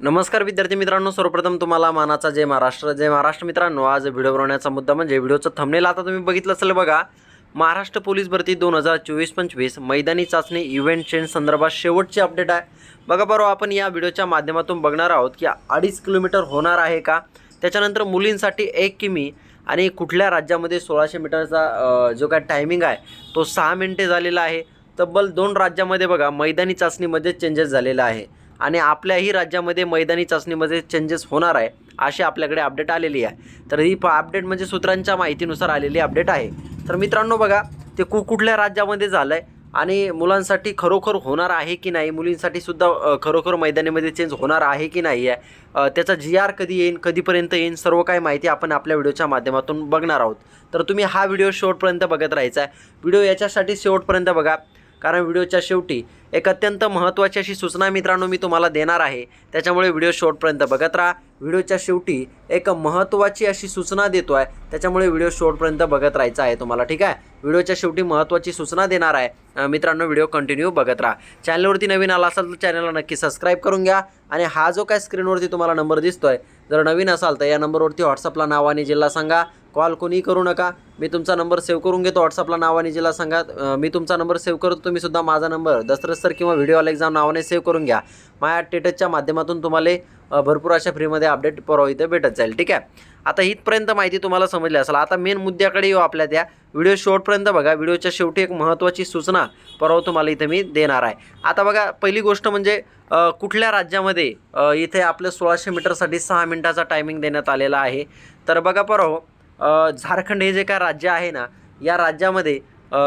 नमस्कार विद्यार्थी मित्रांनो सर्वप्रथम तुम्हाला मानाचा जय महाराष्ट्र. जय महाराष्ट्र मित्रांनो आज व्हिडिओ बनवण्याचा मुद्दा म्हणजे व्हिडिओचं थंबनेल आता तुम्ही बघितलं असेल बघा महाराष्ट्र पोलीस भरती दोन हजार चोवीस पंचवीस मैदानी चाचणी इव्हेंट चेंज संदर्भात शेवटची अपडेट आहे. बघा बरोबर आपण या व्हिडिओच्या माध्यमातून बघणार आहोत की अडीच किलोमीटर होणार आहे का? त्याच्यानंतर मुलींसाठी एक किमी आणि कुठल्या राज्यामध्ये सोळाशे मीटरचा जो काय टायमिंग आहे तो सहा मिनिटे झालेला आहे. तब्बल दोन राज्यामध्ये बघा मैदानी चाचणीमध्ये चेंजेस झालेला आहे. आणि आपल्याही राज्यामध्ये मैदानी चाचणीमध्ये चेंजेस होणार आहे अशी आपल्याकडे अपडेट आलेली आहे. तर ही प अपडेट म्हणजे सूत्रांच्या माहितीनुसार आलेली अपडेट आहे. तर मित्रांनो बघा ते कु कुठल्या राज्यामध्ये झालं आहे आणि मुलांसाठी खरोखर होणार आहे की नाही मुलींसाठी सुद्धा खरोखर मैदानीमध्ये चेंज होणार आहे की नाही आहे त्याचा जी आर कधी येईन कधीपर्यंत येईन सर्व काही माहिती आपण आपल्या व्हिडिओच्या माध्यमातून बघणार आहोत. तर तुम्ही हा व्हिडिओ शेवटपर्यंत बघत राहायचा आहे. व्हिडिओ याच्यासाठी शेवटपर्यंत बघा कारण व्हिडिओच्या शेवटी एक अत्यंत महत्त्वाची अशी सूचना मित्रांनो मी तुम्हाला देणार आहे. त्याच्यामुळे व्हिडिओ शॉर्टपर्यंत बघत राहा. व्हिडिओच्या शेवटी एक महत्त्वाची अशी सूचना देतो आहे. त्याच्यामुळे व्हिडिओ शॉर्टपर्यंत बघत राहायचा आहे तुम्हाला ठीक आहे? व्हिडिओच्या शेवटी महत्त्वाची सूचना देणार आहे. मित्रांनो व्हिडिओ कंटिन्यू बघत राहा. चॅनलवरती नवीन आला असाल तर चॅनलला नक्की सबस्क्राईब करून घ्या. आणि हा जो काय स्क्रीनवरती तुम्हाला नंबर दिसतो आहे जर नवीन असाल तर या नंबरवरती व्हॉट्सअपला नाव आणि जिल्हा सांगा. कॉल कोणी करू नका. मी तुमचा नंबर सेव्ह करून घेतो व्हॉट्सअपला नाव आणि जिल्हा सांगा. मी तुमचा नंबर सेव्ह करतो तुम्ही सुद्धा माझा नंबर दसरस सर किंवा व्हिडिओ एक्झाम नावाने सेव्ह करून घ्या. माझ्या टेटसच्या माध्यमातून तुम्हाला भरपूर अशा फ्रीमध्ये अपडेट परवा इथे भेटत जाईल ठीक आहे? आता इथपर्यंत माहिती तुम्हाला समजली असेल. आता मेन मुद्द्याकडे येऊ आपल्या त्या. व्हिडिओ शेवटपर्यंत बघा. व्हिडिओच्या शेवटी एक महत्त्वाची सूचना परवा तुम्हाला इथे मी देणार आहे. आता बघा पहिली गोष्ट म्हणजे कुठल्या राज्यामध्ये इथे आपलं सोळाशे मीटरसाठी सहा मिनटाचा टायमिंग देण्यात आलेला आहे? तर बघा परवा झारखंड हे जे काय राज्य आहे ना या राज्यामध्ये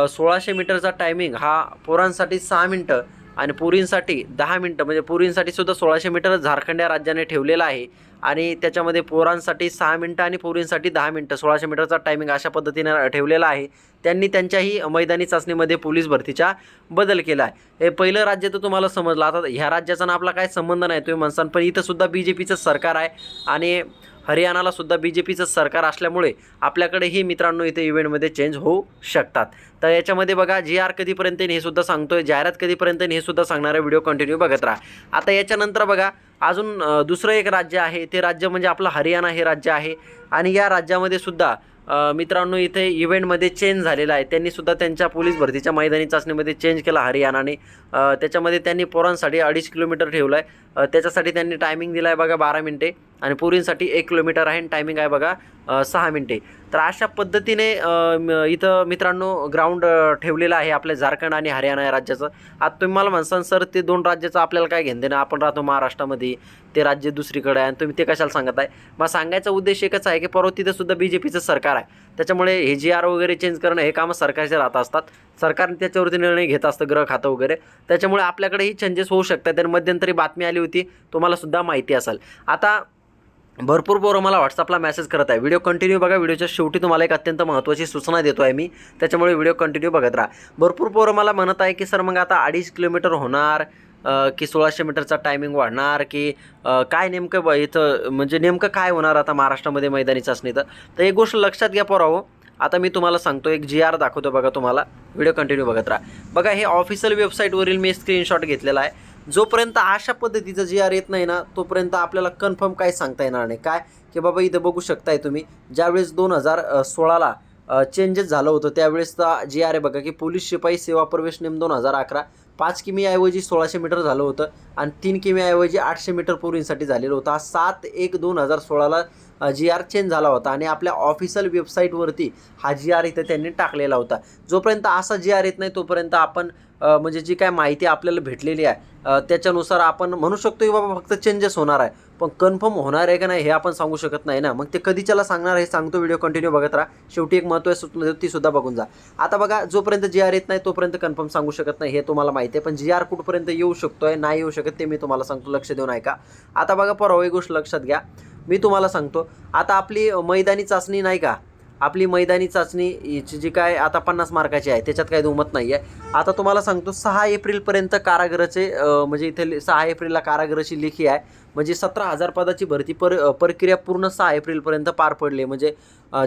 सोळाशे मीटरचा टायमिंग हा पोरांसाठी सहा मिनटं आणि पुरींसाठी दहा मिनटं म्हणजे पुरींसाठी सुद्धा सोळाशे मीटर झारखंड या राज्याने ठेवलेला आहे. आणि त्याच्यामध्ये पोरांसाठी सहा मिनटं आणि पोरींसाठी दहा मिनटं सोळाशे मीटरचा टायमिंग अशा पद्धतीने ठेवलेला आहे. त्यांनी त्यांच्याही मैदानी चाचणीमध्ये पोलीस भरतीचा बदल केला आहे. हे पहिलं राज्य तर तुम्हाला समजलं. आता ह्या राज्याचा ना आपला काय संबंध नाही तुम्ही म्हणसान पण इथंसुद्धा बी जे पीचं सरकार आहे. आणि हरियाणाला सुद्धा बी जे पीचं सरकार असल्यामुळे आपल्याकडेही मित्रांनो इथे इव्हेंटमध्ये चेंज होऊ शकतात. तर याच्यामध्ये बघा जी आर कधीपर्यंत हे सुद्धा सांगतोय. जाहिरात कधीपर्यंत हे सुद्धा सांगणारा व्हिडिओ कंटिन्यू बघत राहा. आता याच्यानंतर बघा अजून दुसरं एक राज्य आहे. ते राज्य म्हणजे आपलं हरियाणा हे राज्य आहे. आणि या राज्यामध्ये सुद्धा मित्रांनो इथे इव्हेंटमध्ये चेंज झालेला आहे. त्यांनी सुद्धा त्यांच्या पोलीस भरतीच्या मैदानी चाचणीमध्ये चेंज केला हरियाणाने. त्याच्यामध्ये त्यांनी पोरांसाठी अडीच किलोमीटर ठेवलं आहे त्याच्यासाठी त्यांनी टायमिंग दिला आहे बघा बारा मिनटे आणि पोरींसाठी एक किलोमीटर आहे आणि टायमिंग आहे बघा सहा मिनटे तर अशा पद्धतीने इथं मित्रांनो ग्राउंड ठेवलेलं आहे आपल्या झारखंड आणि हरियाणा या राज्याचं. आता तुम्ही मला म्हणसान सर ते दोन राज्याचं आपल्याला काय घेणं देणं? आपण राहतो महाराष्ट्रामध्ये ते राज्य दुसरीकडे आहे. आणि तुम्ही ते कशाला सांगत आहे मग सांगायचा उद्देश एकच आहे की परवा तिथं सुद्धा बी जे पीचं सरकार आहे. त्याच्यामुळे हे जी आर वगैरे चेंज करणं हे कामं सरकारचे राहत असतात. सरकारने त्याच्यावरती निर्णय घेत असतं ग्रह खातं वगैरे. त्याच्यामुळे आपल्याकडेही चेंजेस होऊ शकतात. तर मध्यंतरी बातमी आली होती तुम्हाला सुद्धा माहिती असेल. आता भरपूर पोरं मला व्हॉट्सअपला मेसेज करत आहे. व्हिडिओ कंटिन्यू बघा. व्हिडिओच्या शेवटी तुम्हाला एक अत्यंत महत्त्वाची सूचना देतो आहे मी. त्याच्यामुळे व्हिडिओ कंटिन्यू बघत राहा. भरपूर पोरं मला म्हणत आहे की सर मग आता अडीच किलोमीटर होणार की सोळाशे मीटरचा टायमिंग वाढणार की काय नेमकं ब इथं म्हणजे नेमकं काय होणार आता महाराष्ट्रामध्ये मैदानी चाचणीचं तर एक गोष्ट लक्षात घ्या पोराहो आता मी तुम्हाला सांगतो एक जी आर दाखवतो बघा तुम्हाला. व्हिडिओ कंटिन्यू बघत राहा. बघा हे ऑफिशियल वेबसाईटवरील मी स्क्रीनशॉट घेतलेला आहे. जोपर्यंत अशा पद्धतीचं जी आर येत नाही ना तोपर्यंत आपल्याला कन्फर्म काय सांगता येणार नाही. काय? की बाबा इथं बघू शकताय तुम्ही ज्यावेळेस दोन हजार सोळाला चेंजेस झालं होतं त्यावेळेस जी आर आहे बघा की पोलीस शिपाई सेवा प्रवेश नेम दोन हजार अकरा पाच किमी ऐवजी सोळाशे मीटर झालं होतं आणि तीन किमी ऐवजी आठशे मीटर पूर्वींसाठी झालेलं होतं. हा सात एक दोन हजार सोळाला जी आर चेंज झाला होता आणि आपल्या ऑफिशियल वेबसाईटवरती हा जी आर इथं त्यांनी टाकलेला होता. जोपर्यंत असा जी आर येत नाही तोपर्यंत आपण म्हणजे जी काय माहिती आपल्याला भेटलेली आहे त्याच्यानुसार आपण म्हणू शकतो की बाबा फक्त चेंजेस होणार आहे. पण कन्फर्म होणार आहे का नाही हे आपण सांगू शकत नाही ना. मग ते कधीच्याला सांगणार हे सांगतो व्हिडिओ कंटिन्यू बघत राहा. शेवटी एक महत्त्व सूचना ती सुद्धा बघून जा. आता बघा जोपर्यंत जी आर येत नाही तोपर्यंत कन्फर्म सांगू शकत नाही हे तुम्हाला माहिती आहे. पण जी आर कुठपर्यंत येऊ शकतो आहे नाही येऊ शकत ते मी तुम्हाला सांगतो. लक्ष देऊन ऐका. आता बघा परवा एक गोष्ट लक्षात घ्या. मी तुम्हाला सांगतो. आता आपली मैदानी चाचणी नाही का? आपली मैदानी चाचणी जी काय आता पन्नास मार्काची आहे त्याच्यात काही दुमत नाही आहे आता तुम्हाला सांगतो सहा एप्रिलपर्यंत कारागृहाचे म्हणजे इथे सहा एप्रिलला कारागृहाची लेखी आहे. म्हणजे सतरा हजार पदाची भरती पर प्रक्रिया पूर्ण सहा एप्रिलपर्यंत पार पडली. म्हणजे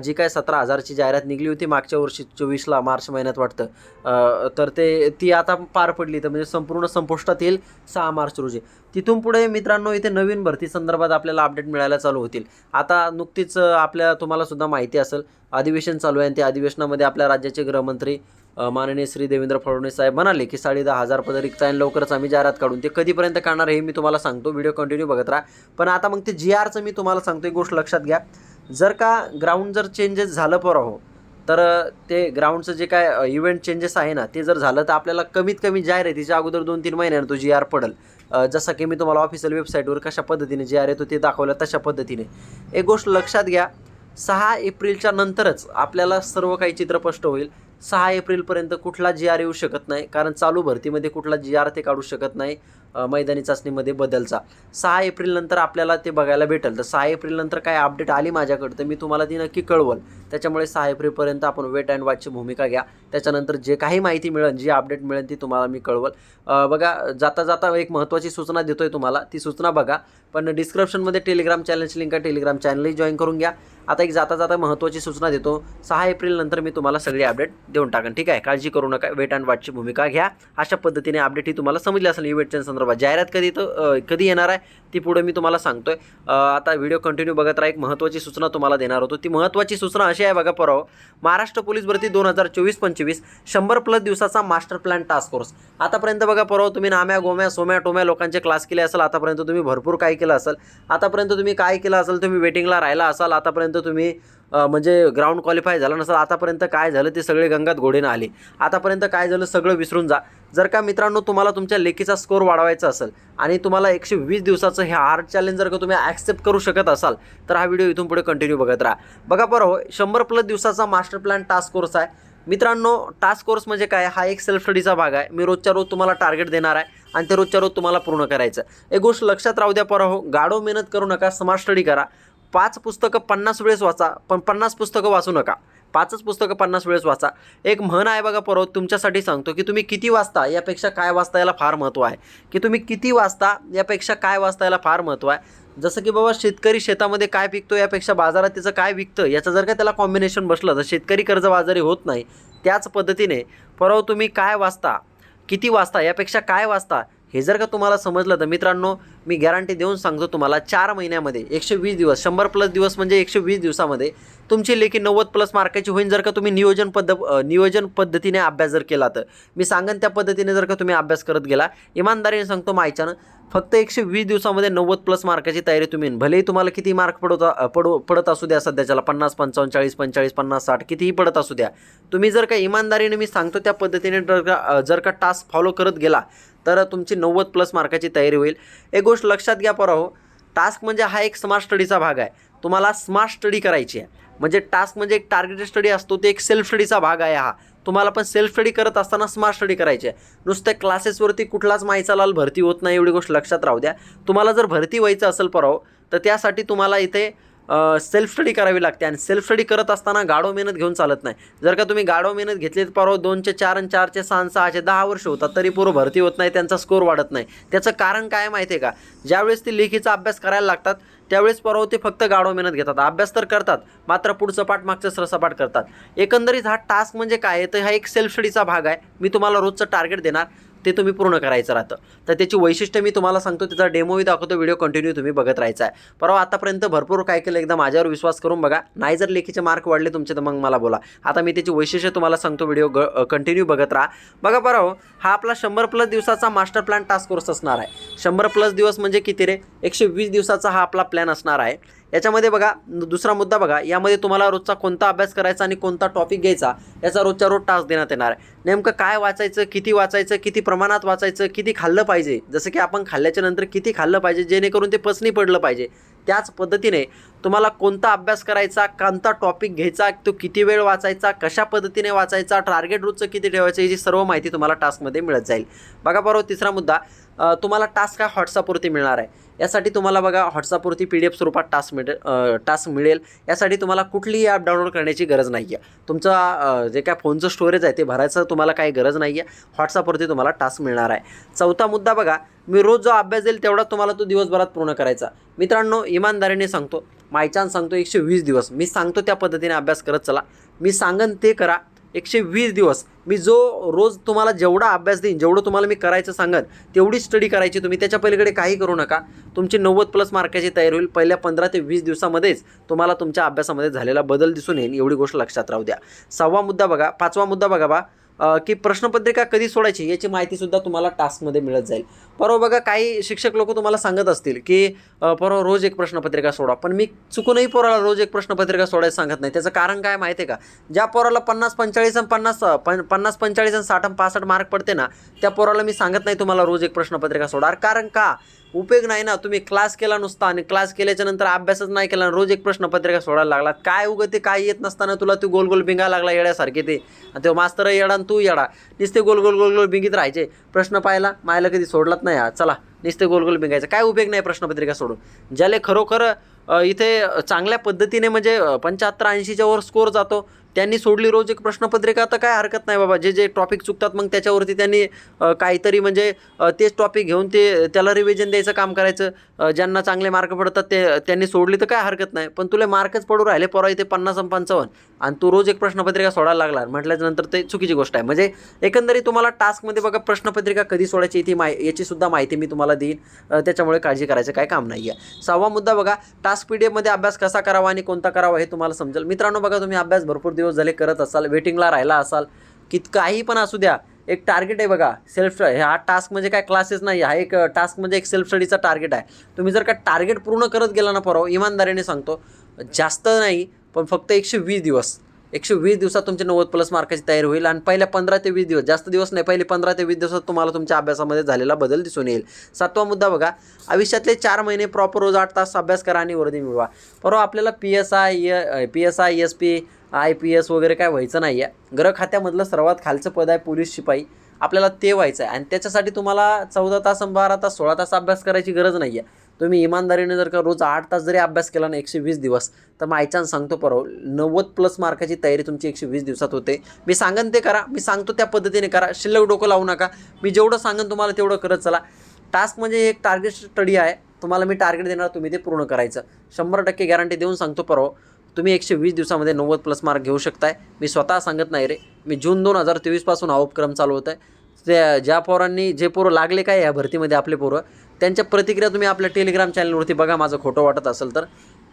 जी काय सतरा हजारची जाहिरात निघली होती मागच्या वर्षी चोवीसला मार्च महिन्यात वाटतं तर ते ती आता पार पडली. तर म्हणजे संपूर्ण संपुष्टात येईल सहा मार्च रोजी. तिथून पुढे मित्रांनो इथे नवीन भरती संदर्भात आपल्याला अपडेट मिळायला चालू होतील. आता नुकतीच आपल्या तुम्हाला सुद्धा माहिती असेल अधिवेशन चालू आहे आणि त्या अधिवेशनामध्ये आपल्या राज्याचे गृहमंत्री माननीय श्री देवेंद्र फडणवीस साहेब म्हणाले की साडे दहा हजार पद रिक्त आहे आणि लवकरच आम्ही जाहिरात काढून ते कधीपर्यंत काढणार हे मी तुम्हाला सांगतो. व्हिडिओ कंटिन्यू बघत राहा. पण आता मग ते जी आरचं मी तुम्हाला सांगतो एक गोष्ट लक्षात घ्या. जर का ग्राउंड जर चेंजेस झालं पर हो तर ते ग्राउंडचं जे काय इव्हेंट चेंजेस आहे ना ते जर झालं तर आपल्याला कमीत कमी जाहिरातीच्या अगोदर दोन तीन महिन्यानं तो जी आर पडेल. जसं की मी तुम्हाला ऑफिशियल वेबसाईटवर कशा पद्धतीने जी आर येतो ते दाखवलं तशा पद्धतीने. एक गोष्ट लक्षात घ्या सहा एप्रिलच्या नंतरच आपल्याला सर्व काही चित्र स्पष्ट होईल. सहा एप्रिलपर्यंत कुठला जी आर येऊ शकत नाही. कारण चालू भरतीमध्ये कुठला जी आर ते काढू शकत नाही. मैदानी चाचणीमध्ये बदलचा सहा एप्रिल नंतर आपल्याला ते बघायला भेटेल. तर सहा एप्रिल नंतर काय अपडेट आली माझ्याकडे तर मी तुम्हाला ती नक्की कळवल. त्याच्यामुळे सहा एप्रिलपर्यंत आपण वेट अँड वॉचची भूमिका घ्या. त्याच्यानंतर जे काही माहिती मिळेल जी अपडेट मिळेल ती तुम्हाला मी कळवल. बघा जाता जाता एक महत्त्वाची सूचना देतोय तुम्हाला. ती सूचना बघा. पण डिस्क्रिप्शनमध्ये टेलिग्राम चॅनलची लिंक आहे. टेलिग्राम चॅनलही जॉईन करून घ्या. आता एक जाता जाता महत्त्वाची सूचना देतो. सहा एप्रिल नंतर मी तुम्हाला सगळी अपडेट देऊन टाकेन. ठीक आहे? काळजी करू नका. वेट अँड वॉचची भूमिका घ्या. अशा पद्धतीने अपडेट ही तुम्हाला समजली असेल इव्हेंटच्या संदर्भात जाहिरात कधी तर कधी येणार आहे ती पुढे मी तुम्हाला सांगतोय. आहे आता व्हिडिओ कंटिन्यू बघत राहा एक महत्त्वाची सूचना तुम्हाला देणार होतो. ती महत्त्वाची सूचना अशी आहे बघा परवा. महाराष्ट्र पोलीस भरती दोन हजार चोवीस पंचवीस शंभर प्लस दिवसाचा मास्टर प्लॅन टास्क फोर्स. आतापर्यंत बघा परवा तुम्ही नाम्या गोम्या सोम्या टोम्या लोकांचे क्लास केले असेल आतापर्यंत तुम्ही भरपूर काय केलं असेल. आतापर्यंत तुम्ही काय केलं असेल तुम्ही वेटिंगला राहिला असाल आतापर्यंत तुम्ही म्हणजे ग्राउंड क्वालिफाय झालं नसेल आतापर्यंत काय झालं ते सगळे गंगात घोडेनं आले. आतापर्यंत काय झालं सगळं विसरून जा. जर का मित्रांनो तुम्हाला तुमच्या लेखीचा स्कोर वाढवायचा असेल आणि तुम्हाला एकशे वीस दिवसाचं हे हार्ड चॅलेंज जर का तुम्ही ॲक्सेप्ट करू शकत असाल तर हा व्हिडिओ इथून पुढे कंटिन्यू बघत राहा. बघा बरं हो शंभर प्लस दिवसाचा मास्टर प्लॅन टास्क कोर्स आहे. मित्रांनो टास्क कोर्स म्हणजे काय? हा एक सेल्फ स्टडीचा भाग आहे. मी रोजच्या रोज तुम्हाला टार्गेट देणार आहे आणि ते रोजच्या रोज तुम्हाला पूर्ण करायचं एक गोष्ट लक्षात राहू द्या परा हो गाढव मेहनत करू नका स्मार्ट स्टडी करा. पाच पुस्तकं पन्नास वेळेस वाचा पण पन्नास पुस्तकं वाचू नका. पाचच पुस्तकं पन्नास वेळेस वाचा. एक म्हण आहे बघा परत तुमच्यासाठी सांगतो की तुम्ही किती वाचता यापेक्षा काय वाचता याला फार महत्त्व आहे. की तुम्ही किती वाचता यापेक्षा काय वाचता याला फार महत्त्व आहे. जसं की बाबा शेतकरी शेतामध्ये काय पिकतो यापेक्षा बाजारात त्याचं काय विकतं याचं जर का त्याला कॉम्बिनेशन बसलं तर शेतकरी कर्जबाजारी होत नाही. त्याच पद्धतीने परवा तुम्ही काय वाचता किती वाचता यापेक्षा काय वाचता हे जर का तुम्हाला समजलं तर मित्रांनो मी गॅरंटी देऊन सांगतो तुम्हाला चार महिन्यामध्ये एकशे वीस दिवस शंभर प्लस दिवस म्हणजे एकशे वीस दिवसामध्ये तुमची लेखी नव्वद प्लस मार्काची होईल जर का तुम्ही नियोजन पद्ध नियोजन पद्धतीने अभ्यास जर केला तर. मी सांगेन त्या पद्धतीने जर का तुम्ही अभ्यास करत गेला इमानदारीने सांगतो मायच्यानं फक्त एकशे वीस दिवसामध्ये नव्वद प्लस मार्काची तयारी तुम्ही भलेही तुम्हाला किती मार्क पडवता पडू पडत असू द्या सध्याच्याला पन्नास पंचावन्न चाळीस पंचाळीस पन्नास साठ कितीही पडत असू द्या. तुम्ही जर का इमानदारीने मी सांगतो त्या पद्धतीने जर का जर का टास्क फॉलो करत गेला तर तुमची नव्वद प्लस मार्काची तयारी होईल. एक गोष्ट लक्षात घ्या पराहो टास्क म्हणजे हा एक स्मार्ट स्टडीचा भाग आहे. तुम्हाला स्मार्ट स्टडी करायची आहे. म्हणजे टास्क म्हणजे एक टार्गेटेड स्टडी असतो ते एक सेल्फ स्टडीचा भाग आहे हा. तुम्हाला पण सेल्फ स्टडी करत असताना स्मार्ट स्टडी करायची आहे. नुसत्या क्लासेसवरती कुठलाच माईचा लाल भरती होत नाही एवढी गोष्ट लक्षात राहू द्या. तुम्हाला जर भरती व्हायचं असेल पराव हो, तर त्यासाठी तुम्हाला इथे सेल्फ स्टडी करावी लागते. आणि सेल्फ स्टडी करत असताना गाढव मेहनत घेऊन चालत नाही. जर का तुम्ही गाढव मेहनत घेतली तर परवा दोनचे चार आणि चारचे सहा सहाचे दहा वर्ष होतात तरी पूर्व भरती होत नाही त्यांचा स्कोर वाढत नाही. त्याचं कारण काय माहिती आहे का? ज्यावेळेस ते लेखीचा अभ्यास करायला लागतात त्यावेळेस परवा ते फक्त गाढव मेहनत घेतात. अभ्यास तर करतात मात्र पुढचं पाठ मागचं सरसपाट करतात. एकंदरीत हा टास्क म्हणजे काय? तर हा एक सेल्फ स्टडीचा भाग आहे. मी तुम्हाला रोजचं टार्गेट देणार. ते तुम्ही पूर्ण करायचं राहतं. तर त्याची वैशिष्ट्य मी तुम्हाला सांगतो त्याचा डेमोही दाखवतो व्हिडिओ कंटिन्यू तुम्ही बघत राहायचा आहे. परवा आतापर्यंत भरपूर काय केलं एकदा माझ्यावर विश्वास करून बघा. नाही जर लेखीचे मार्क वाढले तुमचे तर मग मला बोला. आता मी त्याची वैशिष्ट्य तुम्हाला सांगतो व्हिडिओ ग कंटिन्यू बघत राहा. बघा बरं हो, हा आपला शंभर प्लस दिवसाचा मास्टर प्लॅन टास्क कोर्स असणार आहे. शंभर प्लस दिवस म्हणजे किती रे? एकशे वीस दिवसाचा हा आपला प्लॅन असणार आहे. याच्यामध्ये बघा दुसरा मुद्दा बघा यामध्ये तुम्हाला रोजचा कोणता अभ्यास करायचा आणि कोणता टॉपिक घ्यायचा याचा रोजच्या रोज टास्क देण्यात येणार आहे. नेमकं काय वाचायचं किती वाचायचं किती प्रमाणात वाचायचं किती खाल्लं पाहिजे जसं की आपण खाल्ल्याच्या नंतर किती खाल्लं पाहिजे जेणेकरून ते पचनी पडलं पाहिजे. त्याच पद्धतीने तुम्हाला कोणता अभ्यास करायचा कोणता टॉपिक घ्यायचा तो किती वेळ वाचायचा कशा पद्धतीने वाचायचा टार्गेट रोजचं किती ठेवायचं याची सर्व माहिती तुम्हाला टास्कमध्ये मिळत जाईल. बघा बरोबर तिसरा मुद्दा तुम्हाला टास्क हा व्हॉट्सअपवरती मिळणार आहे. यासाठी तुम्हाला बघा व्हॉट्सअपवरती पी डी एफ स्वरूपात टास्क मिळेल टास्क मिळेल. यासाठी तुम्हाला कुठलीही ॲप डाउनलोड करण्याची गरज नाही आहे तुमचा जे काय फोनचं स्टोरेज आहे ते भरायचं तुम्हाला काही गरज नाही आहे व्हॉट्सअपवरती तुम्हाला टास्क मिळणार आहे. चौथा मुद्दा बघा मी रोज जो अभ्यास देईल तेवढा तुम्हाला तो दिवसभरात पूर्ण करायचा. मित्रांनो इमानदारीने सांगतो. मायचान सांगतो एकशे वीस दिवस. मी सांगतो त्या पद्धतीने अभ्यास करत चला. मी सांगन ते करा. एकशे वीस दिवस. मी जो रोज तुम्हाला जेवढा अभ्यास देईन जेवढं तुम्हाला मी करायचं सांगन तेवढी स्टडी करायची तुम्ही. त्याच्या पलीकडे काही करू नका. तुमची नव्वद प्लस मार्काची तयारी होईल. पहिल्या पंधरा ते वीस दिवसामध्येच तुम्हाला तुमच्या अभ्यासामध्ये झालेला बदल दिसून येईल. एवढी गोष्ट लक्षात राहू द्या. सहावा मुद्दा बघा. पाचवा मुद्दा बघा बा. की प्रश्नपत्रिका कधी सोडायची याची माहितीसुद्धा तुम्हाला टास्कमध्ये मिळत जाईल. परवा बघा काही शिक्षक लोक तुम्हाला सांगत असतील की परवा रोज एक प्रश्नपत्रिका सोडा. पण मी चुकूनही पोराला रोज एक प्रश्नपत्रिका सोडायला सांगत नाही. त्याचं कारण काय माहिती आहे का? ज्या पोराला पन्नास पंचाळीस आणि पन्नास पन पन्नास पंचाळीस आणि साठ आणि पासष्ट मार्क पडते ना त्या पोराला मी सांगत नाही तुम्हाला रोज एक प्रश्नपत्रिका सोडा. कारण का? उपयोग नाही ना. तुम्ही क्लास केला नुसता आणि क्लास केल्याच्यानंतर अभ्यासच नाही केला रोज एक प्रश्नपत्रिका सोडायला लागला काय उगं ते काय येत नसताना तुला तू गोल गोल बिंगा लागला येड्यासारखे ते. आणि तो मास्तर येडा आणि तू येडा. नुसते गोल गोल गोल गोल बिंगीत राहायचे. प्रश्न पाहिला मायला कधी सोडलाच नाही हा चला. नुसते गोल गोल बिंगायचं. काय उपयोग नाही प्रश्नपत्रिका सोडून. ज्याले खरोखर इथे चांगल्या पद्धतीने म्हणजे पंच्याहत्तर ऐंशीच्या वर स्कोर जातो त्यांनी सोडली रोज एक प्रश्नपत्रिका तर काय हरकत नाही बाबा. जे जे टॉपिक चुकतात मग त्याच्यावरती त्यांनी काहीतरी म्हणजे तेच टॉपिक घेऊन ते त्याला रिव्हिजन द्यायचं काम करायचं. ज्यांना चांगले मार्क पडतात ते त्यांनी सोडली तर काय हरकत नाही. पण तुला मार्कच पडू राहिले परवा इथे पन्नास आणि पंचावन्न. आणि तू रोज एक प्रश्नपत्रिका सोडायला लागला. म्हटल्याच्यानंतर ते चुकीची गोष्ट आहे. म्हणजे एकंदरीत तुम्हाला टास्कमध्ये बघा प्रश्नपत्रिका कधी सोडायची ती माहि याचीसुद्धा माहिती मी तुम्हाला देईन. त्याच्यामुळे काळजी करायचं काय काम नाही आहे सहावा मुद्दा बघा टास्क पी डी एफमध्ये अभ्यास कसा करावा आणि कोणता करावा हे तुम्हाला समजेल. मित्रांनो बघा तुम्ही अभ्यास भरपूर दिवस झाले करत असाल वेटिंगला राहिला असाल की काही पण असू द्या एक टार्गेट आहे बघा सेल्फ हा टास्क म्हणजे काय क्लासेस नाही हा एक टास्क म्हणजे एक सेल्फ स्टडीचा टार्गेट आहे. तुम्ही जर का टार्गेट पूर्ण करत गेला ना परवा इमानदारीने सांगतो जास्त नाही पण फक्त एकशे वीस दिवस. एकशे वीस दिवसात तुमचे नव्वद प्लस मार्काची तयारी होईल आणि पहिल्या पंधरा ते वीस दिवस जास्त दिवस नाही पहिले पंधरा ते वीस दिवसात तुम्हाला तुमच्या अभ्यासामध्ये झालेला बदल दिसून येईल. सातवा मुद्दा बघा आयुष्यातले चार महिने प्रॉपर रोज आठ तास अभ्यास करा आणि वर्दी मिळवा. परवा आपल्याला P S I P S I S P I P S वगैरे काय व्हायचं नाही आहे ग्रह खात्यामधलं सर्वात खालचं पद आहे पोलीस शिपाई. आपल्याला ते व्हायचं आहे आणि त्याच्यासाठी तुम्हाला चौदा तास बारा तास सोळा तास अभ्यास करायची गरज नाही आहे तुम्ही इमानदारीने जर का रोज आठ तास जरी अभ्यास केला ना एकशे वीस दिवस तर मायचान सांगतो परव नव्वद प्लस मार्काची तयारी तुमची एकशे वीस दिवसात होते. मी सांगन ते करा मी सांगतो त्या पद्धतीने करा शिल्लक डोकं लावू नका. मी जेवढं सांगन तुम्हाला तेवढं करत चला. टास्क म्हणजे एक टार्गेट स्टडी आहे तुम्हाला मी टार्गेट देणार तुम्ही ते पूर्ण करायचं. शंभर टक्के गॅरंटी देऊन सांगतो परवा तुम्ही एकशे वीस दिवसामध्ये नव्वद प्लस मार्क घेऊ शकताय. मी स्वतः सांगत नाही रे. मी जून दोन हजार तेवीसपासून हा उपक्रम चालू होत आहे त्या ज्या पोरांनी जे पोरं लागले काय या भरतीमध्ये आपले पोरं त्यांच्या प्रतिक्रिया तुम्ही आपल्या टेलिग्राम चॅनलवरती बघा माझं खोटं वाटत असेल तर.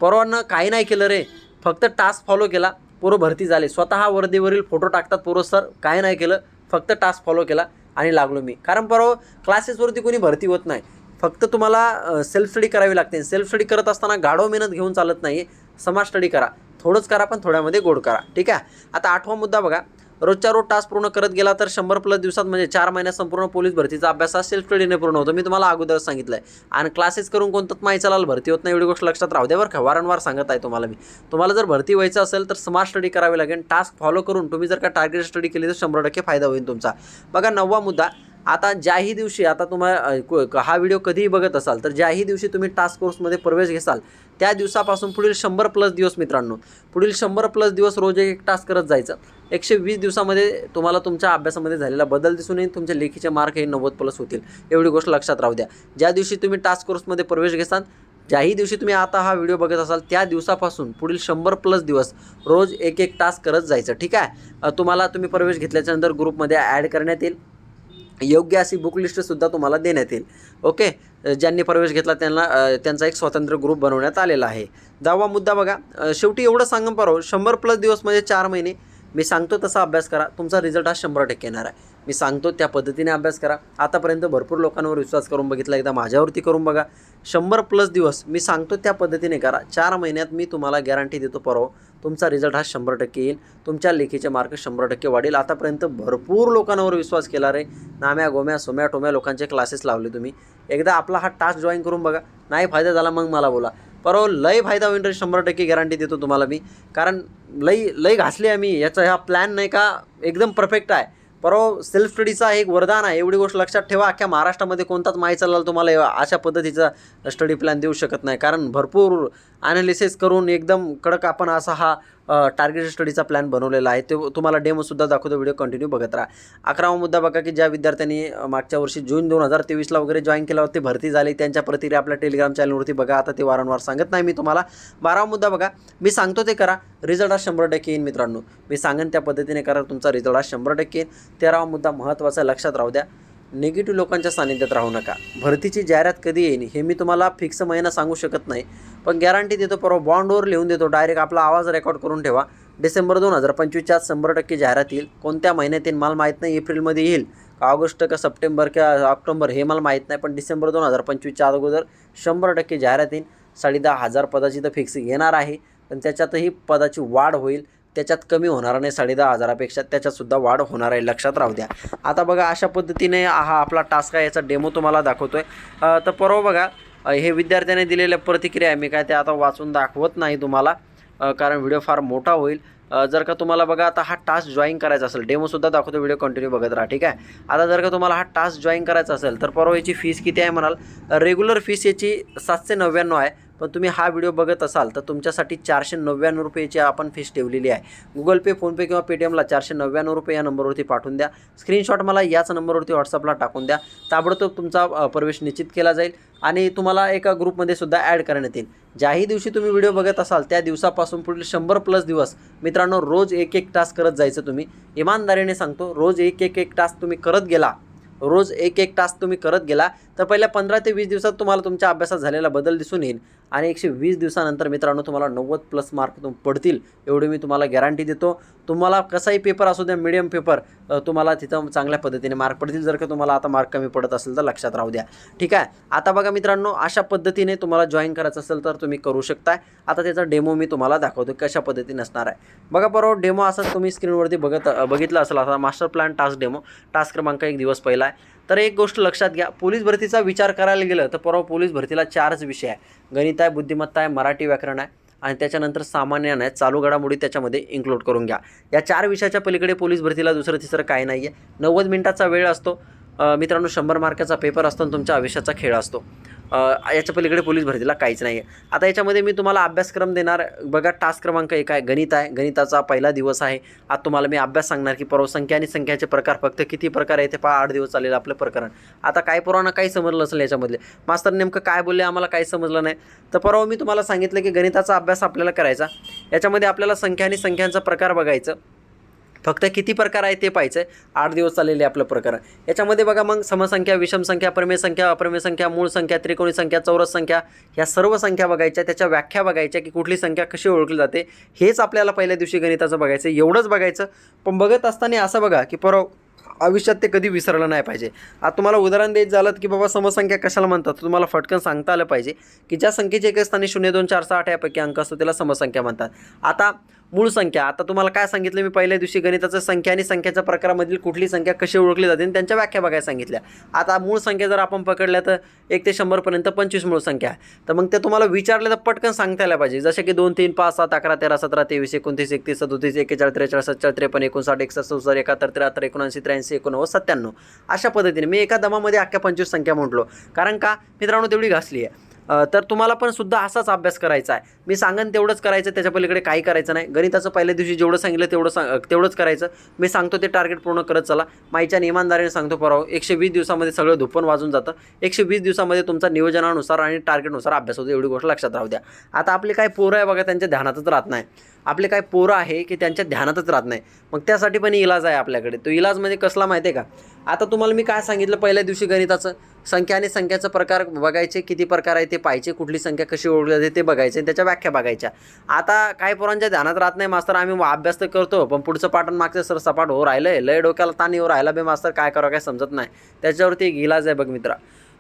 परवानं काही नाही केलं रे. फक्त टास्क फॉलो केला पोरं भरती झाले. स्वतः वर्दीवरील फोटो टाकतात पोरं सर काय नाही केलं. फक्त टास्क फॉलो केला आणि लागलो मी. कारण परवा क्लासेसवरती कोणी भरती होत नाही. फक्त तुम्हाला सेल्फ स्टडी करावी लागते. सेल्फ स्टडी करत असताना गाढव मेहनत घेऊन चालत नाही समाज स्टडी करा. थोडंच करा पण थोड्यामध्ये गोड करा. ठीक आहे? आता आठवा मुद्दा बघा. रोजच्या रोज टास्क पूर्ण करत गेला तर शंभर प्लस दिवसात म्हणजे चार महिन्यात संपूर्ण पोलीस भरतीचा अभ्यास हा सेल्फ स्टडीने पूर्ण होतो. मी तुम्हाला अगोदरच सांगितलं आहे आणि क्लासेस करून कोणतं माहिती चालाल भरती होत नाही एवढी गोष्ट लक्षात राहू द्या बरं का. वारंवार सांगत आहे तुम्हाला मी. तुम्हाला जर भरती व्हायचं असेल तर स्मार्ट स्टडी करावी लागेल. टास्क फॉलो करून तुम्ही जर का टार्गेट स्टडी केली तर शंभर टक्के फायदा होईल तुमचा. बघा नववा मुद्दा. आता ज्याही दिवशी आता तुम्हाला हा व्हिडिओ कधीही बघत असाल तर ज्याही दिवशी तुम्ही टास्क कोर्समध्ये प्रवेश घेसाल त्या दिवसापासून पुढील शंभर प्लस दिवस मित्रांनो पुढील शंभर प्लस दिवस रोज एक टास्क करत जायचं. एकशे वीस दिवसामध्ये तुम्हाला तुमच्या अभ्यासामध्ये झालेला बदल दिसून येईल तुमच्या लेखीचे मार्क हे नव्वद प्लस होतील. एवढी गोष्ट लक्षात राहू द्या. ज्या दिवशी तुम्ही टास्क कोर्समध्ये प्रवेश घेसाल ज्याही दिवशी तुम्ही आता हा व्हिडिओ बघत असाल त्या दिवसापासून पुढील शंभर प्लस दिवस रोज एक एक टास्क करत जायचं. ठीक आहे? तुम्हाला तुम्ही प्रवेश घेतल्याच्यानंतर ग्रुपमध्ये ॲड करण्यात येईल. योग्य अशी बुक लिस्टसुद्धा तुम्हाला देण्यात येईल. ओके ज्यांनी प्रवेश घेतला त्यांना त्यांचा एक स्वतंत्र ग्रुप बनवण्यात आलेला आहे. दहावा मुद्दा बघा. शेवटी एवढं सांगून पारो शंभर प्लस दिवस म्हणजे चार महिने. मी सांगतो तसा अभ्यास करा. तुमचा रिझल्ट हा शंभर टक्के येणार आहे. मी सांगतो त्या पद्धतीने अभ्यास करा. आतापर्यंत भरपूर लोकांवर विश्वास करून बघितला एकदा माझ्यावरती करून बघा. शंभर प्लस दिवस मी सांगतो त्या पद्धतीने करा. चार महिन्यात मी तुम्हाला गॅरंटी देतो परवा तुमचा रिझल्ट हा शंभर टक्के येईल. तुमच्या लेखीचे मार्क शंभर टक्के वाढेल. आतापर्यंत भरपूर लोकांवर विश्वास केला रे. नाम्या गोम्या सोम्या टोम्या लोकांचे क्लासेस लावले तुम्ही. एकदा आपला हा टास्क जॉईन करून बघा. नाही फायदा झाला मग मला बोला. परवा लय फायदा होईल रे शंभर टक्के गॅरंटी देतो तुम्हाला मी. कारण लई लई घासली आहे मी याचा हा प्लॅन नाही का? एकदम परफेक्ट आहे. परवा सेल्फ स्टडीचा एक वरदान आहे. एवढी गोष्ट लक्षात ठेवा. अख्ख्या महाराष्ट्रामध्ये कोणताच माहीत चालला तुम्हाला अशा पद्धतीचा स्टडी प्लॅन देऊ शकत नाही. कारण भरपूर ॲनालिसिस करून एकदम कडक आपण असा हा टार्गेट स्टडीचा प्लॅन बनवलेला आहे. ते तुम्हाला डेमोसुद्धा दाखवतो व्हिडिओ कंटिन्यू बघत राहा. अकरावा मुद्दा बघा की ज्या विद्यार्थ्यांनी मागच्या वर्षी जून दोन हजार तेवीसला वगैरे जॉईन केला होते भरती झाली. त्यांच्या प्रतिक्रिया आपल्या टेलिग्राम चॅनलवरती बघा. आता ते वारंवार सांगत नाही मी तुम्हाला. बारावा मुद्दा बघा. मी सांगतो ते करा. रिझल्ट हा शंभर टक्के येईन मित्रांनो. मी सांगेन त्या पद्धतीने करा. तुमचा रिझल्ट हा शंभर टक्के येईन. तेरावा मुद्दा महत्त्वाचा आहे, लक्षात राहू द्या. निगेटिव्ह लोकांच्या सानिध्यात राहू नका. भरतीची जाहिरात कधी येईल हे मी तुम्हाला फिक्स महिना सांगू शकत नाही. पण गॅरंटी देतो परवा बॉन्डवर लिहून देतो डायरेक्ट आपला आवाज रेकॉर्ड करून ठेवा. डिसेंबर दोन हजार पंचवीसच्या आत शंभर टक्के जाहिरात येईल. कोणत्या महिन्यात येईल मला माहीत नाही एप्रिलमध्ये येईल. का ऑगस्ट का सप्टेंबर का ऑक्टोबर हे मला माहीत नाही पण डिसेंबर दोन हजार पंचवीसच्या अगोदर शंभर टक्के जाहिरात येईल साडे दहा हजार पदाची तर फिक्स येणार आहे. पण त्याच्यातही पदाची वाढ होईल. त्याच्यात कमी होणार नाही साडे दहा हजारापेक्षा त्याच्यातसुद्धा वाढ होणार आहे. लक्षात राहू द्या. आता बघा अशा पद्धतीने हा आपला टास्क आहे. याचा डेमो तुम्हाला दाखवतो आहे तर परवा बघा हे विद्यार्थ्याने दिलेल्या प्रतिक्रिया आहे. मी काय ते आता वाचून दाखवत नाही तुम्हाला कारण व्हिडिओ फार मोठा होईल. जर का तुम्हाला बघा आता हा टास्क जॉईन करायचा असेल डेमोसुद्धा दाखवतो व्हिडिओ कंटिन्यू बघत राहा ठीक आहे? आता जर का तुम्हाला हा टास्क जॉईन करायचा असेल तर परवा याची फीस किती आहे म्हणाल? रेग्युलर फीस याची सातशे नव्याण्णव आहे. पण तुम्ही हा व्हिडिओ बघत असाल तर तुमच्यासाठी चारशे नव्याण्णव रुपयेची आपण फीस ठेवलेली आहे. गुगल पे फोनपे किंवा पेटीएमला चारशे नव्याण्णव रुपये या नंबरवरती पाठवून द्या. स्क्रीनशॉट मला याच नंबरवरती व्हॉट्सअपला टाकून द्या. ताबडतोब तुमचा प्रवेश निश्चित केला जाईल आणि तुम्हाला एका ग्रुपमध्ये सुद्धा ॲड करण्यात येईल. ज्याही दिवशी तुम्ही व्हिडिओ बघत असाल त्या दिवसापासून पुढील शंभर प्लस दिवस मित्रांनो रोज एक एक टास्क करत जायचं तुम्ही. इमानदारीने सांगतो रोज एक एक एक टास्क तुम्ही करत गेला रोज एक एक टास्क तुम्ही करत गेला तर पहिल्या पंधरा ते वीस दिवसात तुम्हाला तुमच्या अभ्यासात झालेला बदल दिसून येईल. आणि एकशे वीस दिवसानंतर मित्रांनो तुम्हाला नव्वद प्लस मार्क तुम पडतील एवढी मी तुम्हाला गॅरंटी देतो. तुम्हाला कसाही पेपर असू द्या मिडियम पेपर तुम्हाला तिथं चांगल्या पद्धतीने मार्क पडतील. जर का तुम्हाला आता मार्क कमी पडत असेल तर लक्षात राहू द्या. ठीक आहे? आता बघा मित्रांनो अशा पद्धतीने तुम्हाला जॉईन करायचं असेल तर तुम्ही करू शकताय. आता त्याचा डेमो मी तुम्हाला दाखवतो कशा पद्धतीने असणार आहे. बघा बरोबर डेमो असं तुम्ही स्क्रीनवरती बघत बघितलं असेल आता master plan task demo task क्रमांक एक दिवस पहिला आहे. तर एक गोष्ट लक्षात घ्या पोलीस भरतीचा विचार करायला गेलं तर परवा पोलीस भरतीला चारच विषय आहे. गणित आहे बुद्धिमत्ता आहे मराठी व्याकरण आहे आणि त्याच्यानंतर सामान्य आहे चालू घडामोडी त्याच्यामध्ये इन्क्लूड करून घ्या. या चार विषयाच्या पलीकडे पोलीस भरतीला दुसरं तिसरं काही नाही आहे. नव्वद मिनिटाचा वेळ असतो. मित्रांनो शंभर मार्काचा पेपर असतो आणि तुमच्या आयुष्याचा खेळ असतो. याच्या पलीकडे पोलीस भरतीला काहीच नाही आहे आता याच्यामध्ये मी तुम्हाला अभ्यासक्रम देणार. बघा टास्क क्रमांक एक आहे गणित आहे. गणिताचा पहिला दिवस आहे. आज तुम्हाला मी अभ्यास सांगणार की परवा संख्या आणि संख्याचे प्रकार फक्त किती प्रकार आहे ते पहा. आठ दिवस चालेल आपलं प्रकरण. आता काय पोरांना काही समजलं असेल याच्यामधले. मास्तर नेमकं काय बोलले आम्हाला काही समजलं नाही. तर परवा मी तुम्हाला सांगितलं की गणिताचा अभ्यास आपल्याला करायचा. याच्यामध्ये आपल्याला संख्या आणि संख्यांचा प्रकार बघायचं. फक्त किती प्रकार आहे ते पाहायचं आठ दिवस चाललेले आपलं प्रकरण. याच्यामध्ये बघा मग समसंख्या विषम संख्या प्रमेय संख्या अप्रमेय संख्या मूळ संख्या त्रिकोणी संख्या चौरस संख्या ह्या सर्व संख्या बघायच्या त्याच्या व्याख्या बघायच्या की कुठली संख्या कशी ओळखली जाते हेच आपल्याला पहिल्या दिवशी गणिताचं बघायचं एवढंच बघायचं. पण बघत असताना असं बघा की परव आयुष्यात ते कधी विसरलं नाही पाहिजे. आता तुम्हाला उदाहरण द्यायचं झालं की बाबा समसंख्या कशाला म्हणतात? तर तुम्हाला फटकन सांगता आलं पाहिजे की ज्या संख्येचे एक स्थानी शून्य दोन चार सहा आठ यापैकी अंक असतो त्याला समसंख्या म्हणतात. आता मूळ संख्या. आता तुम्हाला काय सांगितलं मी पहिल्या दिवशी गणिताचं संख्या आणि संख्याच्या प्रकारामधील कुठली संख्या कशी ओळखली जाते आणि त्यांच्या व्याख्या बघायला सांगितल्या. आता मूळ संख्या जर आपण पकडल्या तर एक ते शंभरपर्यंत पंचवीस मूळ संख्या आहे. तर मग ते तुम्हाला विचारलं तर पटकन सांगता आल्या पाहिजे. जसे की दोन तीन पाच सात अकरा तेरा सतरा तेवीस एकोणतीस एकतीस सदोतीस एकेचाळीस त्रेचाळीस सत्तर त्रेपन्न एकोणसाठ एकसष्ट चौसष्ट एकाहत्तर त्र्याहत्तर एकोणऐंशी त्र्याऐंशी एकोणनव्वद सत्त्याण्णव. अशा पद्धतीने मी एका दमामध्ये अख्ख्या पंचवीस संख्या म्हटलो. कारण का? मित्रांनो तेवढी घासली आहे. तर तुम्हाला पण सुद्धा असाच अभ्यास करायचा आहे. मी सांगेन तेवढंच करायचं त्याच्या पलीकडे काही करायचं नाही. गणिताचं पहिल्या दिवशी जेवढं सांगितलं तेवढं सांग तेवढंच करायचं. मी सांगतो ते टार्गेट पूर्ण करत चला. माईच्या इमानदारीने सांगतो परवा एकशे वीस दिवसामध्ये सगळं धुपन वाजून जातं. एकशे वीस दिवसामध्ये तुमचा नियोजनानुसार आणि टार्गेटनुसार अभ्यास होतो एवढी गोष्ट लक्षात राहू द्या. आता आपले काय पोरं आहे बघा त्यांच्या ध्यानातच राहत नाही. आपले काय पोरं आहे की त्यांच्या ध्यानातच राहत नाही. मग त्यासाठी पण इलाज आहे आपल्याकडे. तो इलाज म्हणजे कसला माहिती आहे का? आता तुम्हाला मी काय सांगितलं पहिल्या दिवशी गणिताचं? संख्या आणि संख्याचा प्रकार बघायचे किती प्रकार आहे ते पाहायचे कुठली संख्या कशी ओळखली जाते ते बघायचे आणि त्याच्या व्याख्या बघायच्या. आता काही पोरांच्या ध्यानात राहत नाही मास्तर आम्ही अभ्यास तर करतो पण पुढचं पाठण मागचं सर सपाट हो राहिलं आहे लय डोक्याला ताण येऊ राहिला बे मास्तर काय करावं काय समजत नाही. त्याच्यावरती एक इलाज आहे बघ मित्रा.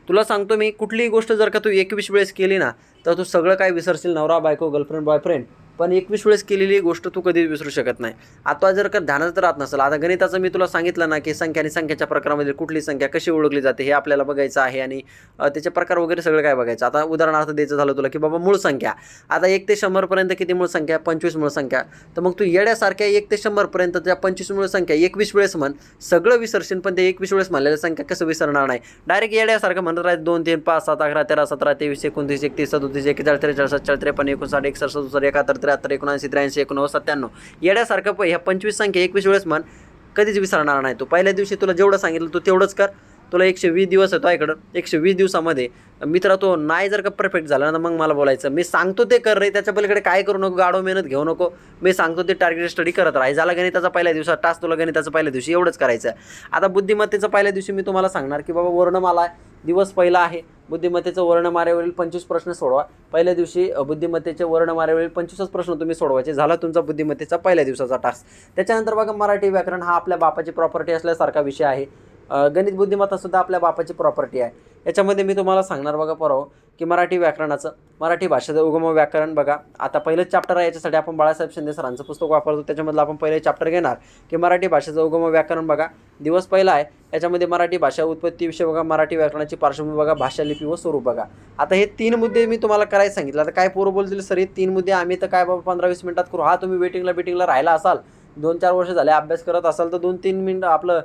तुला सांगतो मी कुठलीही गोष्ट जर का तू एकवीस वेळेस केली ना तर तू सगळं काय विसरशील नवरा बायको गर्लफ्रेंड बॉयफ्रेंड पण एकवीस वेळेस केलेली गोष्ट तू कधी विसरू शकत नाही. आता जर का ध्यानात राहत नसेल आता गणिताचं मी तुला सांगितलं ना की संख्या आणि संख्याच्या प्रकारामध्ये कुठली संख्या कशी ओळखली जाते हे आपल्याला बघायचं आहे आणि त्याचे प्रकार वगैरे सगळं काय बघायचं? आता उदाहरणार्थ द्यायचं झालं तुला की बाबा मूळ संख्या. आता एक ते शंभरपर्यंत किती मूळ संख्या? पंचवीस मूळ संख्या. तर मग तू येड्यासारख्या एक ते शंभरपर्यंत त्या पंचवीस मूळ संख्या एकवीस वेळेस म्हण. सगळं विसरशील पण ते एकवीस वेळेस म्हणलेल्या संख्या कसं विसरणार नाही. डायरेक्ट येड्यासारखं म्हणत राहते दोन तीन पाच सात अकरा तेरा सतरा तेवीस एकोणतीस एकतीस सदोतीस एकेचाळीस त्रेचाळीस सत्तेचाळीस त्रेपन्न एकोणसाठ एकसष्ट सदुसष्ट एकाहत्तर त्र्याहत्तर एकोणऐंशी त्र्याऐंशी एकोणनव्वद सत्त्याण्णव. येड्यासारखं प- ह्या पंचवीस संख्या एकवीस वेळेस म्हण कधीच विसरणार नाही तू. पहिल्या दिवशी तुला जेवढं सांगितलं तू तेवढंच कर. तुला एकशे वीस दिवस येतो इकडं एकशे वीस दिवसामध्ये मित्रा तो नाही जर का परफेक्ट झाला ना मग मला बोलायचं. मी सांगतो ते कर रे त्याच्या पलीकडे काय करू नको गाडो मेहनत घेऊ नको. मी सांगतो ते टार्गेट स्टडी करत राहा. झाला गणिताचा पहिल्या दिवसात टास्क तुला गणिताचा पहिल्या दिवशी एवढंच करायचं आता बुद्धिमत्तेचं पहिल्या दिवशी मी तुम्हाला सांगणार की बाबा वर्णमाला आहे दिवस पहिला आहे. बुद्धिमत्तेचं वर्णमारेवरील पंचवीस प्रश्न सोडवा. पहिल्या दिवशी बुद्धिमत्तेचे वर्णमारेवरील पंचवीसच प्रश्न तुम्ही सोडवायचे. झाला तुमचा बुद्धिमत्तेचा पहिल्या दिवसाचा टास्क त्याच्यानंतर बघा मराठी व्याकरण हा आपल्या बापाची प्रॉपर्टी असल्यासारखा विषय आहे. गणित बुद्धिमत्ता सुद्धा आपल्या बापाची प्रॉपर्टी आहे. याच्यामध्ये मी तुम्हाला सांगणार बघा परवा की मराठी व्याकरणाचं मराठी भाषेचं उगम व्याकरण बघा. आता पहिलं चॅप्टर आहे याच्यासाठी आपण बाळासाहेब शिंदे सरांचं पुस्तक वापरतो त्याच्यामधलं आपण पहिले चॅप्टर घेणार. की मराठी भाषेचं उगम व्याकरण बघा. दिवस पहिला आहे याच्यामध्ये मराठी भाषा उत्पत्तीविषयी बघा मराठी व्याकरणाची पार्श्वभूमी बघा भाषा लिपी व स्वरूप बघा. आता हे तीन मुद्दे मी तुम्हाला करायला सांगितलं. आता काय पोरं बोलतील? सर हे तीन मुद्दे आम्ही तर काय बाबा पंधरा वीस मिनिटात करू? हा तुम्ही वेटिंगला बिटिंगला राहिला असाल दोन चार वर्ष झाले अभ्यास करत असाल तर दोन तीन मिनटं आपलं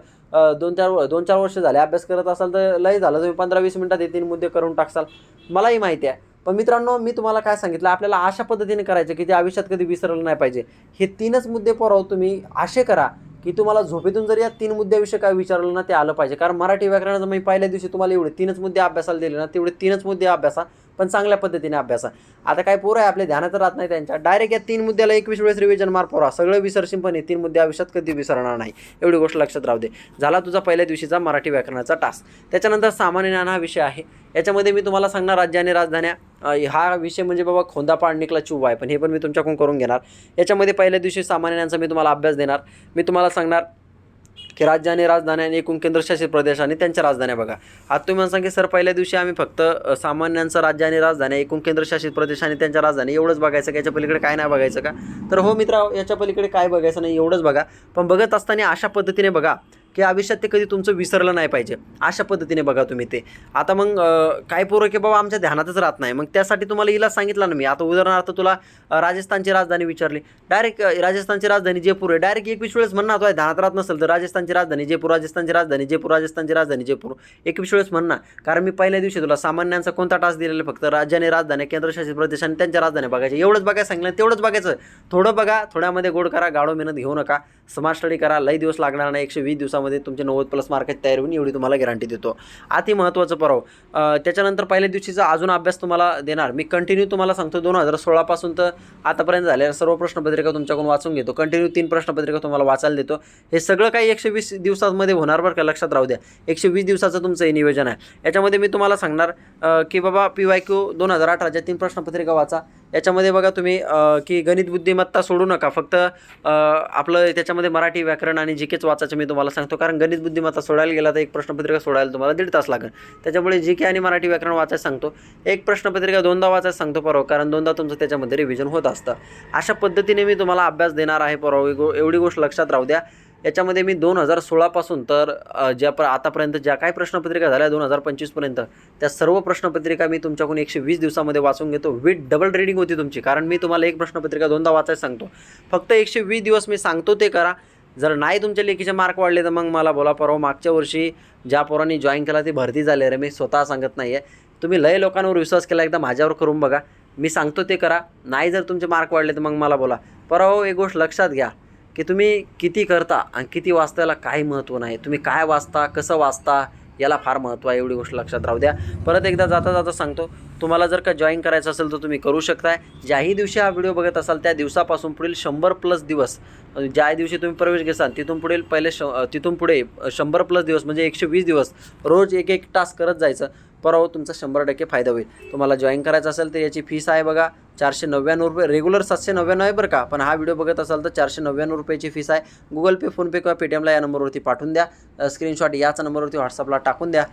दोन चार दोन चार वर्ष झाले अभ्यास करत असाल तर लय झालं. तुम्ही पंधरा वीस मिनटात हे तीन मुद्दे करून टाकसाल. मलाही माहिती आहे. पण मित्रांनो मी तुम्हाला काय सांगितलं? आपल्याला अशा पद्धतीने करायचं की ते आयुष्यात कधी विसरलं नाही पाहिजे. हे तीनच मुद्दे पोराव तुम्ही असे करा की तुम्हाला झोपेतून जर या तीन मुद्द्याविषयी काय विचारलं ना ते आलं पाहिजे. कारण मराठी व्याकरणाचं मी पहिल्या दिवशी तुम्हाला एवढे तीनच मुद्दे अभ्यासाला दिले ना तेवढे तीनच मुद्दे अभ्यासा. पण चांगल्या पद्धतीने अभ्यासा आता काय पोरं आहे आपल्या ध्यानात राहत नाही त्यांच्या. डायरेक्ट या तीन मुद्द्याला एकवीस वेळेस रिव्हिजन मार पोरा. सगळं विसरशील पण हे तीन मुद्दे आयुष्यात कधी विसरणार नाही. एवढी गोष्ट लक्षात राहू दे. झाला तुझा पहिल्या दिवशीचा मराठी व्याकरणाचा टास्क त्याच्यानंतर सामान्य ज्ञान हा विषय आहे. याच्यामध्ये मी तुम्हाला सांगणार राज्य आणि राजधान्या. हा विषय म्हणजे बाबा खोंदा पाड निकला आहे पण हे पण मी तुमच्याकडून करून घेणार. याच्यामध्ये पहिल्या दिवशी सामान्य ज्ञानचा मी तुम्हाला अभ्यास देणार. मी तुम्हाला सांगणार की राज्य आणि राजधानी आणि एकूण केंद्रशासित प्रदेश आणि त्यांच्या राजधान्या बघा. आता तुम्ही म्हणसान की सर पहिल्या दिवशी आम्ही फक्त सामान्यांचं राज्य आणि राजधानी एकूण केंद्रशासित प्रदेश आणि त्यांच्या राजधानी एवढंच बघायचं का? याच्या पलीकडे काय नाही बघायचं का? तर हो मित्र याच्या पलीकडे काय बघायचं नाही एवढंच बघा. पण बघत असताना अशा पद्धतीने बघा की आयुष्यात ते कधी तुमचं विसरलं नाही पाहिजे. अशा पद्धतीने बघा तुम्ही ते. आता मग काय पोरं की बाबा आमच्या ध्यानातच राहत नाही. मग त्यासाठी तुम्हाला हिला सांगितलं ना मी. आता उदाहरणार्थ तुला राजस्थानची राजधानी विचारली. डायरेक्ट राजस्थानची राजधानी जयपूर आहे. डायरेक्ट एकवीस वेळेस म्हणणार तो ध्यानात राहत नसेल तर राजस्थानची राजधानी जयपूर राजस्थानची राजधानी जयपूर राजस्थानची राजधानी जयपूर. एकवीस वेळेस म्हणणार कारण मी पहिल्या दिवशी तुला सामान्यांचा कोणता टास्क दिलेला फक्त राज्याने राजधानी केंद्रशासित प्रदेशाने त्यांच्या राजधानी बघायचे एवढंच बघायला सांगितलं. तेवढंच बघायचं. थोडं बघा. थोड्यामध्ये गोड करा. गाडो मेहनत घेऊ नका. स्मार्ट स्टडी करा लई दिवस लागणार नाही एकशे वीस दिवसामध्ये तुमचे नव्वद प्लस मार्काची तयार होऊन एवढी तुम्हाला गॅरंटी देतो. अति महत्त्वाचं परव. त्याच्यानंतर पहिल्या दिवशीचा अजून अभ्यास तुम्हाला देणार. मी कंटिन्यू तुम्हाला सांगतो दोन हजार सोळापासून तर आतापर्यंत झालेल्या सर्व प्रश्नपत्रिका तुमच्याकडून वाचून घेतो. कंटिन्यू तीन प्रश्नपत्रिका तुम्हाला वाचायला देतो. हे सगळं काही एकशे वीस दिवसांमध्ये होणार बरं का? लक्षात राहू द्या. एकशे वीस दिवसाचं तुमचं हे नियोजन आहे. याच्यामध्ये मी तुम्हाला सांगणार की बाबा पी वाय क्यू दोन हजार अठराच्या तीन प्रश्नपत्रिका वाचा. याच्यामध्ये बघा तुम्ही की गणित बुद्धिमत्ता सोडू नका. फक्त आपलं त्याच्यामध्ये मराठी व्याकरण आणि जी केच वाचायचं मी तुम्हाला सांगतो. कारण गणित बुद्धिमत्ता सोडायला गेला तर एक प्रश्नपत्रिका सोडायला तुम्हाला दीड तास लागेल. त्याच्यामुळे जी के आणि मराठी व्याकरण वाचायला सांगतो. एक प्रश्नपत्रिका दोनदा वाचायला सांगतो परवा कारण दोनदा तुमचं त्याच्यामध्ये रिव्हिजन होत असतं. अशा पद्धतीने मी तुम्हाला अभ्यास देणार आहे परवा. गो- एवढी गोष्ट लक्षात राहू द्या. याच्यामध्ये मी दोन हजार सोळापासून तर ज्या प्र आतापर्यंत ज्या काही प्रश्नपत्रिका झाल्या दोन हजार पंचवीसपर्यंत त्या सर्व प्रश्नपत्रिका मी तुमच्याकडून एकशे वीस दिवसामध्ये वाचून घेतो. विथ डबल रीडिंग होती तुमची. कारण मी तुम्हाला एक प्रश्नपत्रिका दोनदा वाचायला सांगतो. फक्त एकशे वीस दिवस मी सांगतो ते करा. जर नाही तुमच्या लेखीचे मार्क वाढले तर मग मला बोला परवा मागच्या वर्षी ज्या पोरांनी जॉईन केला ती भरती झाली. रे मी स्वतः सांगत नाही आहे तुम्ही लय लोकांवर विश्वास केला एकदा माझ्यावर करून बघा. मी सांगतो ते करा. नाही जर तुमचे मार्क वाढले तर मग मला बोला. परवा एक गोष्ट लक्षात घ्या. की तुम्ही किती करता आणि किती वाचताला काही महत्त्व नाही. तुम्ही काय वाचता कसं वाचता याला फार महत्त्व आहे एवढी गोष्ट लक्षात राहू द्या. परत एकदा जाता जाता सांगतो तुम्हाला जर का जॉईन करायचं असेल तर तुम्ही करू शकताय. ज्याही दिवशी हा व्हिडिओ बघत असाल त्या दिवसापासून पुढील शंभर प्लस दिवस ज्या दिवशी तुम्ही प्रवेश घेसाल तिथून पुढील पहिले श तिथून पुढे शंभर प्लस दिवस म्हणजे एकशे वीस दिवस रोज एक एक टास्क करत जायचं. परवा तुमचा शंभर टक्के फायदा होईल. तुम्हाला जॉईन करायचं असेल तर याची फीस आहे बघा. चारशे नव्याण्णव रुपये रेग्युलर सातशे नव्याण्णव आहे बरं का. पण हा व्हिडिओ बघत असाल तर चारशे नव्याण्णव रुपयाची फीस आहे. गुगल पे फोनपे किंवा पेटीएमला या नंबरवरती पाठवून द्या. स्क्रीनशॉट याच नंबरवरती व्हॉट्सअपला टाकून द्या.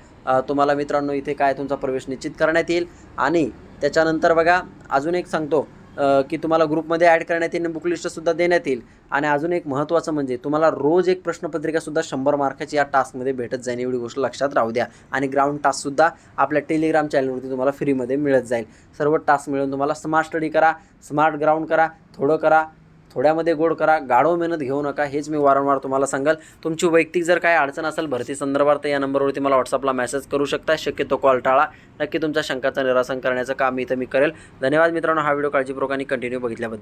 तुम्हाला मित्रांनो इथे काय तुमचा प्रवेश निश्चित करण्यात येईल. आणि त्याच्यानंतर बघा अजून एक सांगतो. की तुम्हाला ग्रुपमध्ये ॲड करण्यात येईल बुक लिस्टसुद्धा देण्यात येईल. आणि अजून एक महत्त्वाचं म्हणजे तुम्हाला रोज एक प्रश्नपत्रिकासुद्धा शंभर मार्काची या टास्कमध्ये भेटत जाईल. एवढी गोष्ट लक्षात राहू द्या. आणि ग्राउंड टास्कसुद्धा आपल्या टेलिग्राम चॅनलवरती तुम्हाला फ्रीमध्ये मिळत जाईल. सर्व टास्क मिळून तुम्हाला स्मार्ट स्टडी करा स्मार्ट ग्राउंड करा थोडं करा थोड्यामध्ये गोड करा गाढव मेहनत घेऊ नका हेच मी वारंवार तुम्हाला सांगाल. तुमची वैयक्तिक जर काय अडचण असेल भरती संदर्भात तर या नंबरवरती मला व्हॉट्सअपला मेसेज करू शकता शक्यतो कॉल टाळा. नक्की तुमच्या शंकाचं निरासन करण्याचं काम इथं मी करेल. धन्यवाद मित्रांनो हा व्हिडिओ काळजीपूर्वक आणि कंटिन्यू बघितल्याबद्दल.